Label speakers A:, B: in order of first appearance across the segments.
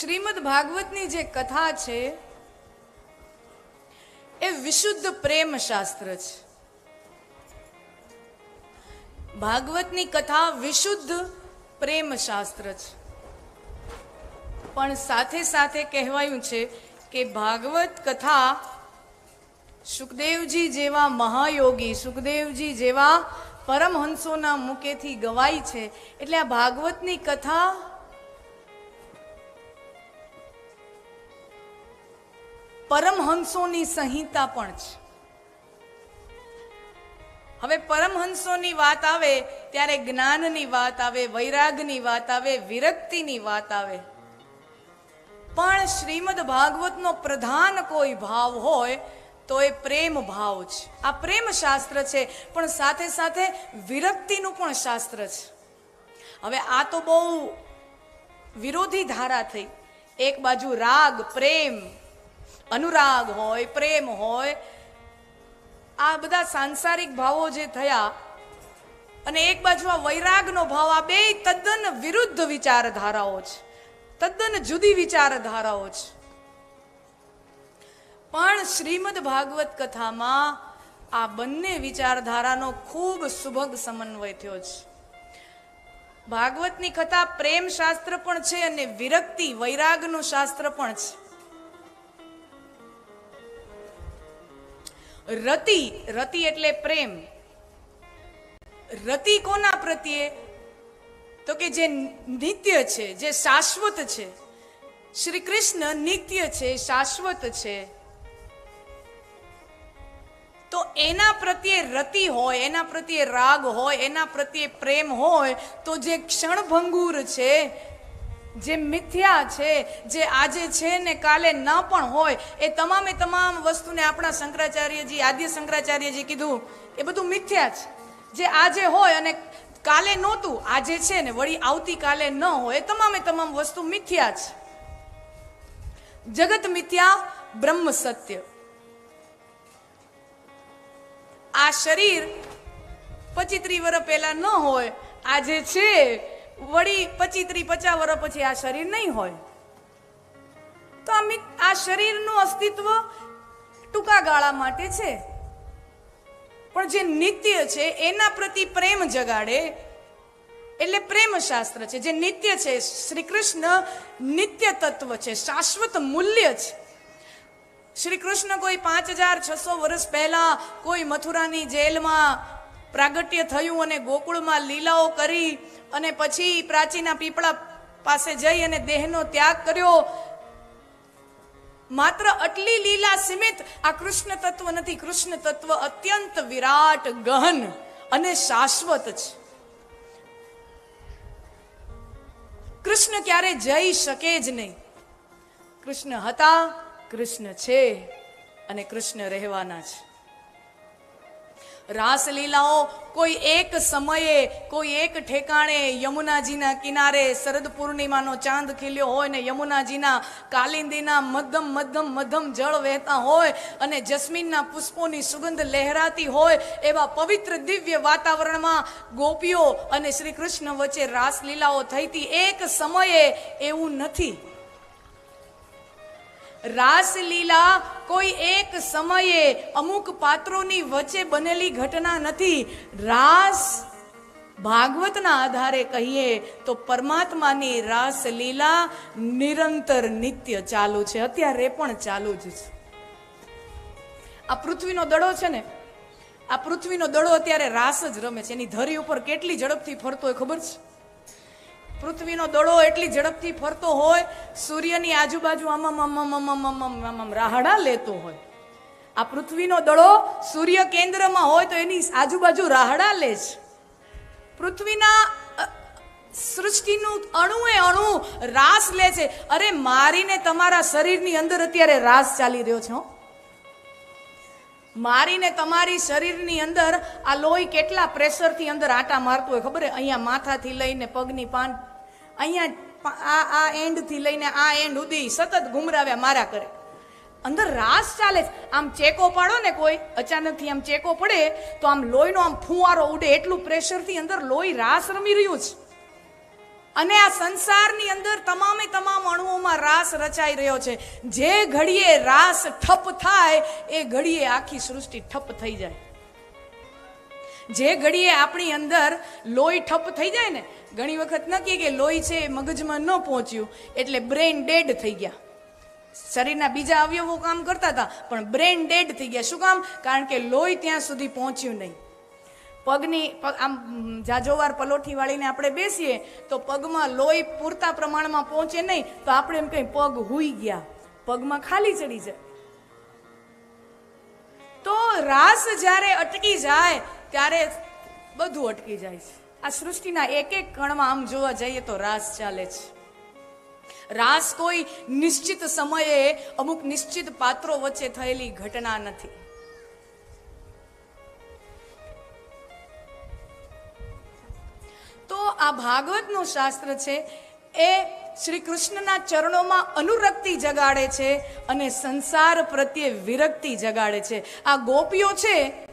A: શ્રીમદ ભાગવતની જે કથા છે, એ વિશુદ્ધ પ્રેમ શાસ્ત્ર છે. ભાગવતની કથા વિશુદ્ધ પ્રેમ શાસ્ત્ર છે. પણ સાથે સાથે કહેવાયું છે કે ભાગવત કથા સુખદેવજી જેવા મહાયોગી, સુખદેવજી જેવા પરમહંસોના મુકેથી ગવાય છે. એટલે આ ભાગવતની કથા પરમહંસોની સંહિતા પણ છે. હવે પરમહંસોની વાત આવે ત્યારે જ્ઞાનની વાત આવે, વૈરાગની વાત આવે, વિરક્તિની વાત આવે. પણ શ્રીમદ ભાગવતનો પ્રધાન કોઈ ભાવ હોય તો એ પ્રેમ ભાવ છે. આ પ્રેમ શાસ્ત્ર છે, પણ સાથે સાથે વિરક્તિનું પણ શાસ્ત્ર છે. હવે આ તો બહુ વિરોધી ધારા થઈ. એક બાજુ રાગ, પ્રેમ અનુરાગ હોય, પ્રેમ હોય, આ બધા સાંસારિક ભાવો જે થયા અને એક બાજુ આ વૈરાગનો ભાવ, આ બે તદ્દન વિરુદ્ધ વિચારધારાઓ છે. તદ્દન જુદી વિચારધારાઓ છે. પણ શ્રીમદ ભાગવત કથામાં આ બંને વિચારધારાનો ખૂબ સુભગ સમન્વય થયો છે. ભાગવતની કથા પ્રેમ શાસ્ત્ર પણ છે અને વિરક્તિ, વૈરાગનું શાસ્ત્ર પણ છે. રતિ રતિ એટલે પ્રેમ. રતિ કોના પ્રત્યે? તો કે જે નિત્ય છે, જે શાશ્વત છે. શ્રી કૃષ્ણ નિત્ય છે, શાશ્વત છે. તો એના પ્રત્યે રતિ હોય, એના પ્રત્યે રાગ હોય, એના પ્રત્યે પ્રેમ હોય, તો જે ક્ષણભંગુર છે જે મિથ્યા છે, જે આજે છે ને કાલે ન પણ હોય, એ તમામે તમામ વસ્તુને આપણા શંકરાચાર્યજી, આદ્ય શંકરાચાર્યજી કીધું. એ બધું મિથ્યા છે. જે આજે હોય અને કાલે નહોતું, આજે છે ને વળી આવતીકાલે ન હોય, એ તમામે તમામ વસ્તુ મિથ્યા છે. જગત મિથ્યા, બ્રહ્મ સત્ય. આ શરીર પચીત્રી વર્ષ પહેલા ન હોય, આજે છે વળી પચી ત્રી પચાસ વર્ષ પછી આ શરીર નહીં હોય. તો આ શરીરનું અસ્તિત્વ ટૂંકા ગાળા માટે છે. પણ જે નિત્ય છે, એના પ્રતિ પ્રેમ જગાડે, એટલે પ્રેમ શાસ્ત્ર છે. જે નિત્ય છે શ્રી કૃષ્ણ નિત્ય તત્વ છે, શાશ્વત મૂલ્ય છે. શ્રી કૃષ્ણ કોઈ પાંચ હજાર છસો વર્ષ પહેલા કોઈ મથુરાની જેલમાં પ્રાગટ્ય થયું અને ગોકુળમાં લીલાઓ કરી અને પછી પ્રાચીના પીપળા પાસે જઈ અને દેહનો ત્યાગ કર્યો. માત્ર આટલી લીલા સીમિત, આ કૃષ્ણ તત્વ નથી. કૃષ્ણ તત્વ અત્યંત વિરાટ, ગહન અને શાશ્વત છે. કૃષ્ણ ક્યારે જઈ શકે જ નહીં. કૃષ્ણ હતા, કૃષ્ણ છે અને કૃષ્ણ રહેવાના છે. રાસલીલાઓ, કોઈ એક સમયે, કોઈ એક ઠેકાણે યમુનાજીના કિનારે શરદ પૂર્ણિમાનો ચાંદ ખીલ્યો હોય ને યમુનાજીના કાલિંદીના મધમ મધમ મધમ જળ વહેતા હોય અને જસ્મીનના પુષ્પોની સુગંધ લહેરાતી હોય એવા પવિત્ર દિવ્ય વાતાવરણમાં ગોપીઓ અને શ્રી કૃષ્ણ વચ્ચે રાસલીલાઓ થઈ એક સમયે એવું નથી. રાસલીલા કોઈ એક સમયે અમુક પાત્રોની વચ્ચે બનેલી ઘટના નથી. રાસ ભાગવતના આધારે કહીએ તો પરમાત્માની રાસલીલા નિરંતર નિત્ય ચાલુ છે. અત્યારે પણ ચાલુ જ છે. આ પૃથ્વીનો દડો છે ને, આ પૃથ્વીનો દડો અત્યારે રાસ જ રમે છે. એની ધરી ઉપર કેટલી ઝડપથી ફરતો હોય ખબર છે? પૃથ્વીનો દડો એટલી ઝડપથી ફરતો હોય, સૂર્યની આજુબાજુ આમામ આમામ આમામ આમામ આમામ રાહડા લેતો હોય. આ પૃથ્વીનો દડો સૂર્ય કેન્દ્રમાં હોય તો એની આજુબાજુ રાહડા લે છે. પૃથ્વીના સૃષ્ટિનું અણુએ અણુ રાસ લે છે. અરે મારીને તમારા શરીરની અંદર અત્યારે રાસ ચાલી રહ્યો છે મારીને તમારી શરીરની અંદર આ લોહી કેટલા પ્રેશરથી અંદર આટા મારતું હોય ખબર હે અહીંયા માથાથી લઈને પગની પાન અહીંયા આ આ એન્ડથી લઈને આ એન્ડ સુધી સતત ઘુમરાવ્યા મારા કરે અંદર રાસ ચાલે આમ ચેકો પાડો ને કોઈ, અચાનકથી આમ ચેકો પડે, તો આમ લોહીનો આમ ફુવારો ઉડે એટલું પ્રેશરથી અંદર લોહી રાસ રમી રહ્યું છે. અને આ સંસારની અંદર તમામે તમામ અણુઓમાં રાસ રચાઈ રહ્યો છે. જે ઘડીએ રાસ ઠપ થાય, એ ઘડીએ આખી સૃષ્ટિ ઠપ થઈ જાય. જે ઘડીએ આપણી અંદર લોહી ઠપ થઈ જાય ને, ઘણી વખત નક્કી કે લોહી છે એ મગજમાં ન પહોંચ્યું, એટલે બ્રેઇન ડેડ થઈ ગયા. શરીરના બીજા અવયવો કામ કરતા હતા, પણ બ્રેઇન ડેડ થઈ ગયા. શું કામ? કારણ કે લોહી ત્યાં સુધી પહોંચ્યું નહીં. પગની, પગ, આમ, જાજોવાર પલોઠી વાળીને આપણે બેસીએ, તો પગમાં લોહી પૂરતા પ્રમાણમાં પહોંચે નહીં, તો આપણે એમ કંઈ પગ હુઈ ગયા. પગમાં ખાલી ચડી જાય. તો રાસ જ્યારે અટકી જાય ત્યારે બધું અટકી જાય છે. આ સૃષ્ટિના એક એક કણમાં આમ જોવા જઈએ તો રાસ ચાલે છે. રાસ કોઈ નિશ્ચિત સમયે અમુક નિશ્ચિત પાત્રો વચ્ચે થયેલી ઘટના નથી. તો આ ભાગવતનું શાસ્ત્ર છે, એ શ્રી કૃષ્ણના ચરણોમાં અનુરક્તિ જગાડે છે અને સંસાર પ્રત્યે વિરક્તિ જગાડે છે. આ ગોપીઓ છે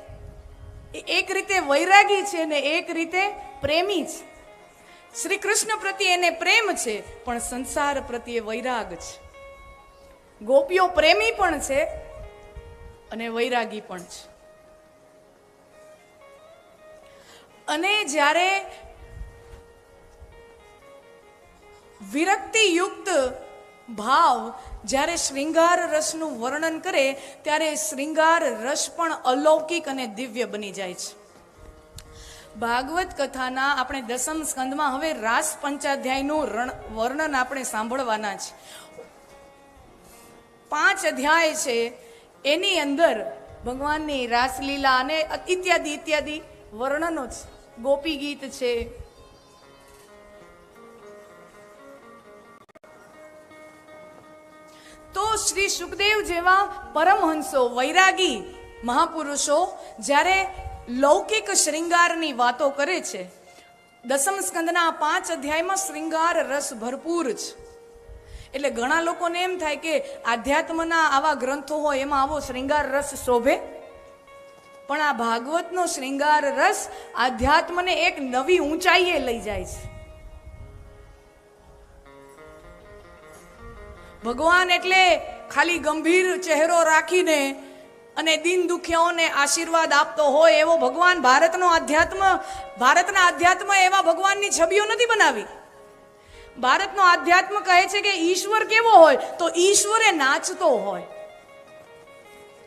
A: એક રીતે વૈરાગી છે ને એક રીતે પ્રેમી છે. શ્રી કૃષ્ણ પ્રત્યે એને પ્રેમ છે, પણ સંસાર પ્રત્યે વૈરાગ છે. ગોપીઓ પ્રેમી પણ છે અને વૈરાગી પણ છે. અને જ્યારે વિરક્તિયુક્ત ભાવ જ્યારે શ્રૃંગાર રસનું વર્ણન કરે, ત્યારે શ્રૃંગાર રસ પણ અલૌકિક અને દિવ્ય બની જાય છે. ભાગવત કથાના આપણે દસમ સ્કંદમાં હવે રાસ પંચાધ્યાયનું રણ- વર્ણન આપણે સાંભળવાના છે. પાંચ અધ્યાય છે, એની અંદર ભગવાનની રાસલીલા અને ઇત્યાદિ ઇત્યાદિ વર્ણનો છે. ગોપી ગીત છે શ્રી સુખદેવ જેવા પરમહંસો, વૈરાગી મહાપુરુષો જ્યારે લૌકિક શૃંગારની વાતો કરે છે, દસમ સ્કંદના પાંચ અધ્યાયમાં શૃંગાર રસ ભરપૂર છે. એટલે ઘણા લોકોને એમ થાય કે આધ્યાત્મના આવા ગ્રંથો હોય એમાં આવો શૃંગાર રસ શોભે? પણ આ ભાગવતનો શૃંગાર રસ આધ્યાત્મને એક નવી ઊંચાઈએ લઈ જાય છે. ભગવાન એટલે ખાલી ગંભીર ચહેરો રાખીને અને દિન દુખિયાઓને આશીર્વાદ આપતો હોય એવો ભગવાન ભારતનો આધ્યાત્મ, ભારતના આધ્યાત્મ એવા ભગવાનની છબીઓ નથી બનાવી. ભારતનો આધ્યાત્મ કહે છે કે ઈશ્વર કેવો હોય તો ઈશ્વરે નાચતો હોય.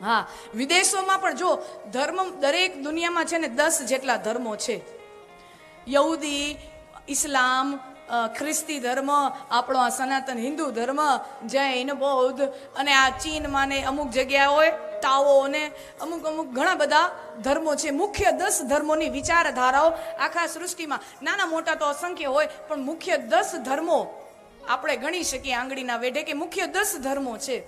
A: હા, વિદેશોમાં પણ જો ધર્મ, દરેક દુનિયામાં છે ને દસ જેટલા ધર્મો છે. યહૂદી, ઇસ્લામ ખ્રિસ્તી ધર્મ, આપણો આ સનાતન હિન્દુ ધર્મ જૈન બૌદ્ધ, અને આ ચીનમાં ને અમુક જગ્યાઓએ તાઓ ને અમુક અમુક ઘણા બધા ધર્મો છે. મુખ્ય દસ ધર્મોની વિચારધારાઓ આખા સૃષ્ટિમાં. નાના મોટા તો અસંખ્ય હોય, પણ મુખ્ય દસ ધર્મો આપણે ગણી શકીએ આંગળીના વેઢે કે મુખ્ય દસ ધર્મો છે.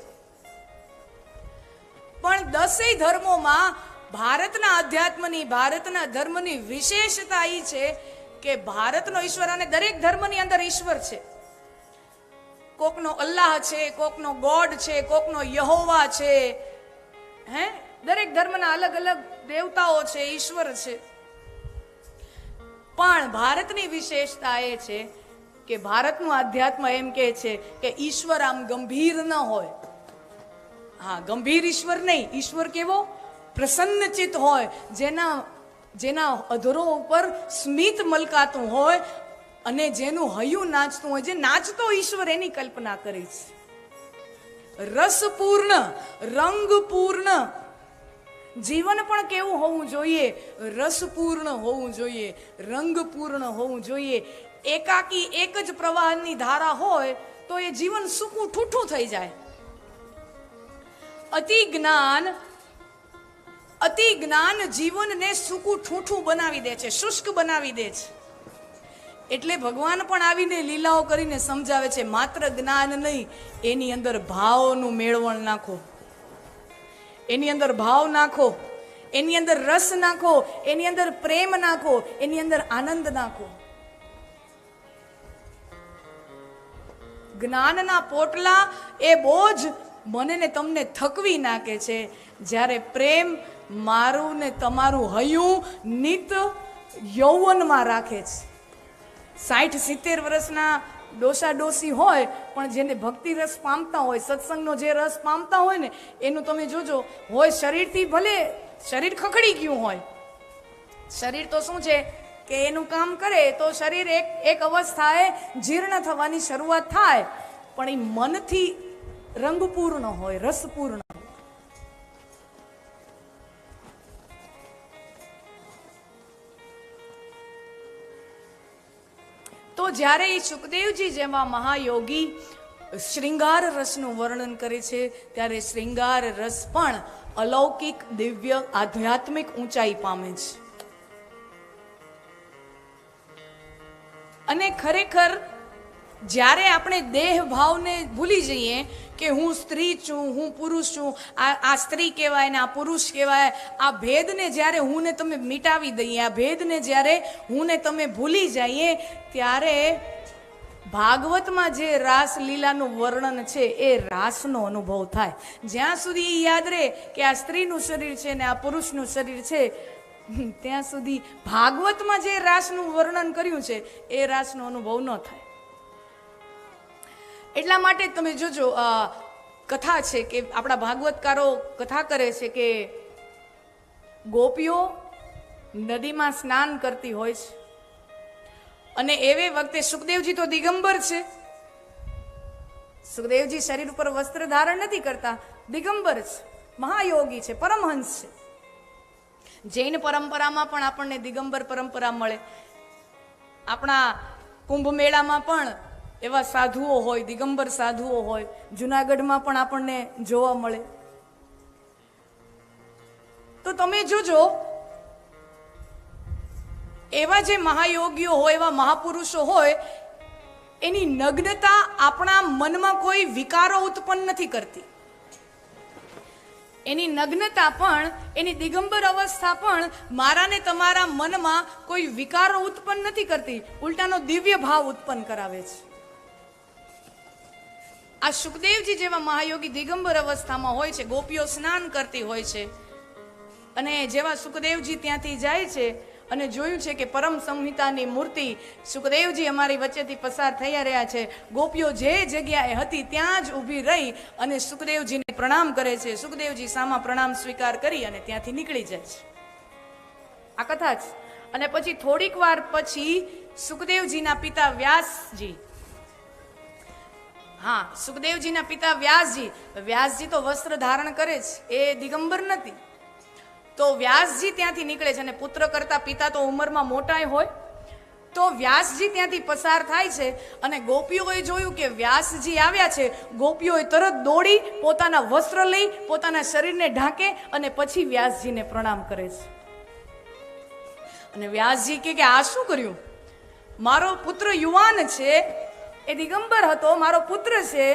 A: પણ દસેય ધર્મોમાં ભારતના અધ્યાત્મની, ભારતના ધર્મની વિશેષતા એ છે કે ભારતનો ઈશ્વર અને દરેક ધર્મની અંદર ઈશ્વર છે. કોકનો અલ્લાહ છે, કોકનો ગોડ છે, કોકનો યહોવા છે. હે? દરેક ધર્મના અલગ અલગ દેવતાઓ છે, ઈશ્વર છે. પણ ભારતની વિશેષતા એ છે કે ભારતનું આધ્યાત્મ એમ કહે છે કે ઈશ્વર આમ ગંભીર ન હોય. હા, ગંભીર ઈશ્વર નહીં. ઈશ્વર કેવો? પ્રસન્નચિત હોય. જેના જેના અધરો ઉપર સ્મિત મલકાતું હોય અને જેનું હૈયું નાચતું હોય, જે નાચતો ઈશ્વર એની કલ્પના કરે છે. રસપૂર્ણ, રંગપૂર્ણ. જીવન પણ કેવું હોવું જોઈએ? રસપૂર્ણ હોવું જોઈએ, રંગપૂર્ણ હોવું જોઈએ. એકાકી એક જ પ્રવાહની ધારા હોય તો એ જીવન સૂકું, ઠૂઠું થઈ જાય. અતિ જ્ઞાન અતિ જ્ઞાન જીવનને સૂકું ઠૂઠું બનાવી દે છે, શુષ્ક બનાવી દે છે. એટલે ભગવાન પણ આવીને લીલાઓ કરીને સમજાવે છે, માત્ર જ્ઞાન નહીં, એની અંદર ભાવનું મેળવણ નાખો. એની અંદર ભાવ નાખો, એની અંદર રસ નાખો, એની અંદર પ્રેમ નાખો, એની અંદર આનંદ નાખો. જ્ઞાનના પોટલા એ બોજ મને તમને થકવી નાખે છે, જ્યારે પ્રેમ મારું ને તમારું હૈયું નિત યૌવનમાં રાખે છે. સાઠ સિત્તેર વર્ષના ડોસા ડોસી હોય, પણ જેને ભક્તિ રસ પામતા હોય, સત્સંગનો જે રસ પામતા હોય ને, એનું તમે જોજો, હોય શરીરથી ભલે શરીર ખખડી ગયું હોય, શરીર તો શું છે કે એનું કામ કરે તો શરીર એક એક અવસ્થાએ જીર્ણ થવાની શરૂઆત થાય, પણ એ મનથી રંગપૂર્ણ હોય, રસપૂર્ણ તો જ્યારે એ સુખદેવજી જેવા મહાયોગી શ્રૃંગાર રસનું વર્ણન કરે છે, ત્યારે શ્રૃંગાર રસ પણ અલૌકિક, દિવ્ય, આધ્યાત્મિક ઊંચાઈ પામે છે. અને ખરેખર જ્યારે આપણે દેહ ભાવને ભૂલી જઈએ કે હું સ્ત્રી છું, હું પુરુષ છું, આ આ સ્ત્રી કહેવાય ને આ પુરુષ કહેવાય, આ ભેદને જ્યારે હું ને તમે મિટાવી દઈએ, આ ભેદને જ્યારે હું ને તમે ભૂલી જઈએ, ત્યારે ભાગવતમાં જે રાસલીલાનું વર્ણન છે, એ રાસનો અનુભવ થાય. જ્યાં સુધી યાદ રહે કે આ સ્ત્રીનું શરીર છે ને આ પુરુષનું શરીર છે ત્યાં સુધી ભાગવતમાં જે રાસનું વર્ણન કર્યું છે, એ રાસનો અનુભવ ન થાય. એટલા માટે તમે જોજો કથા છે કે આપણા ભાગવતકારો કથા કરે છે કે ગોપીઓ નદીમાં સ્નાન કરતી હોય છે. અને એવે વખતે સુખદેવજી તો દિગંબર છે. સુખદેવજી શરીર ઉપર વસ્ત્ર ધારણ નથી કરતા, દિગંબર છે, મહાયોગી છે, પરમહંસ છે. જૈન પરંપરામાં પણ આપણને દિગંબર પરંપરા મળે. આપણા કુંભ મેળામાં પણ એવા સાધુઓ હોય, દિગંબર સાધુઓ હોય, જુનાગઢમાં પણ આપણને જોવા મળે. તો તમે જોજો, એવા જે મહાયોગીઓ હોય, એવા મહાપુરુષો હોય, એની નગ્નતા આપણા મનમાં કોઈ વિકારો ઉત્પન્ન નથી કરતી. એની નગ્નતા પણ, એની દિગંબર અવસ્થા પણ મારા ને તમારા મનમાં કોઈ વિકારો ઉત્પન્ન નથી કરતી. ઉલટાનો દિવ્ય ભાવ ઉત્પન્ન કરાવે છે. આ સુખદેવજી જેવા મહાયોગી દિગંબર અવસ્થામાં હોય છે, ગોપીઓ સ્નાન કરતી હોય છે અને જેવા સુખદેવજી ત્યાંથી જાય છે અને જોયું છે કે પરમ સંહિતાની મૂર્તિ સુખદેવજી અમારી વચ્ચેથી પસાર થયા રહ્યા છે, ગોપીઓ જે જગ્યાએ હતી ત્યાં જ ઊભી રહી અને સુખદેવજીને પ્રણામ કરે છે. સુખદેવજી સામા પ્રણામ સ્વીકાર કરી અને ત્યાંથી નીકળી જાય છે. આ કથા છે. અને પછી થોડીક વાર પછી સુખદેવજીના પિતા વ્યાસજી હા, સુખદેવજીના પિતા વ્યાસજી વ્યાસજી તો વસ્ત્ર ધારણ કરે છે એ દિગંબર નથી. તો વ્યાસજી ત્યાંથી નીકળે છે અને પુત્ર કરતા પિતા તો ઉંમરમાં મોટાય હોય. તો વ્યાસજી ત્યાંથી પસાર થાય છે અને ગોપીઓએ જોયું કે વ્યાસજી આવ્યા છે, ગોપીઓએ તરત દોડી, પોતાના વસ્ત્ર લઈ, પોતાના શરીરને ઢાંકે અને પછી વ્યાસજીને પ્રણામ કરે છે. અને વ્યાસજી કે, આ શું કર્યું? મારો પુત્ર યુવાન છે એ દિગંબર હતો, મારો પુત્ર છે,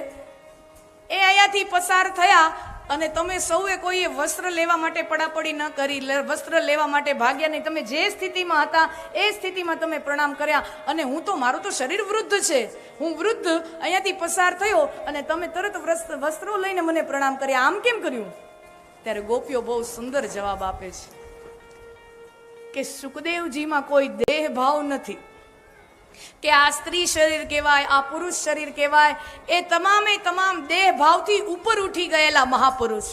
A: એ અહીંયાથી પસાર થયા અને તમે સૌએ કોઈએ વસ્ત્ર લેવા માટે પડાપડી ન કરી વસ્ત્ર લેવા માટે ભાગ્યા નહીં. તમે જે સ્થિતિમાં હતા, એ સ્થિતિમાં તમે પ્રણામ કર્યા. અને હું તો, મારું તો શરીર વૃદ્ધ છે. હું વૃદ્ધ અહીંયાથી પસાર થયો અને તમે તરત વસ્ત્રો લઈને મને પ્રણામ કર્યા. આમ કેમ કર્યું? ત્યારે ગોપીઓ બહુ સુંદર જવાબ આપે છે કે સુખદેવજીમાં કોઈ દેહ ભાવ નથી. કે આ સ્ત્રી શરીર કહેવાય, આ પુરુષ શરીર કહેવાય, એ તમામે તમામ દેહ ભાવથી ઉપર ઉઠી ગયેલા મહાપુરુષ.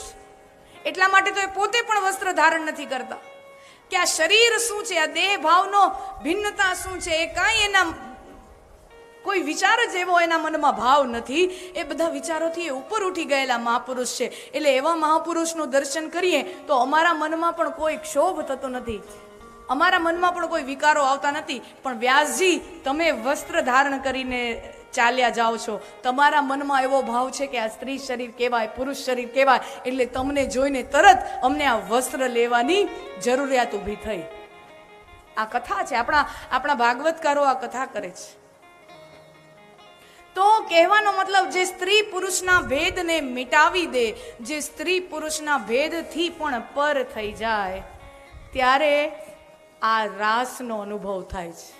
A: એટલા માટે તો એ પોતે પણ વસ્ત્ર ધારણ નથી કરતા. કે આ શરીર શું છે, આ દેહ ભાવનો ભિન્નતા શું છે, એ કાંઈ એના કોઈ વિચાર જ એવો એના મનમાં ભાવ નથી. એ બધા વિચારોથી એ ઉપર ઉઠી ગયેલા મહાપુરુષ છે. એટલે એવા મહાપુરુષનું દર્શન કરીએ તો અમારા મનમાં પણ કોઈ ક્ષોભ થતો નથી. અમારા મનમાં પણ કોઈ વિકારો આવતા નથી, પણ વ્યાસજી તમે વસ્ત્ર ધારણ કરીને ચાલ્યા જાઓ છો. તમારા મનમાં એવો ભાવ છે કે આ સ્ત્રી શરીર કહેવાય, પુરુષ શરીર કહેવાય, એટલે તમને જોઈને તરત અમને આ વસ્ત્ર લેવાની જરૂરિયાત ઊભી થઈ. આ કથા છે, આપણા આપણા ભાગવતકારો આ કથા કરે છે. તો કહેવાનો મતલબ જે સ્ત્રી પુરુષના ભેદને મિટાવી દે, જે સ્ત્રી પુરુષના ભેદથી પણ પર થઈ જાય, ત્યારે આ રાસનો અનુભવ થાય છે.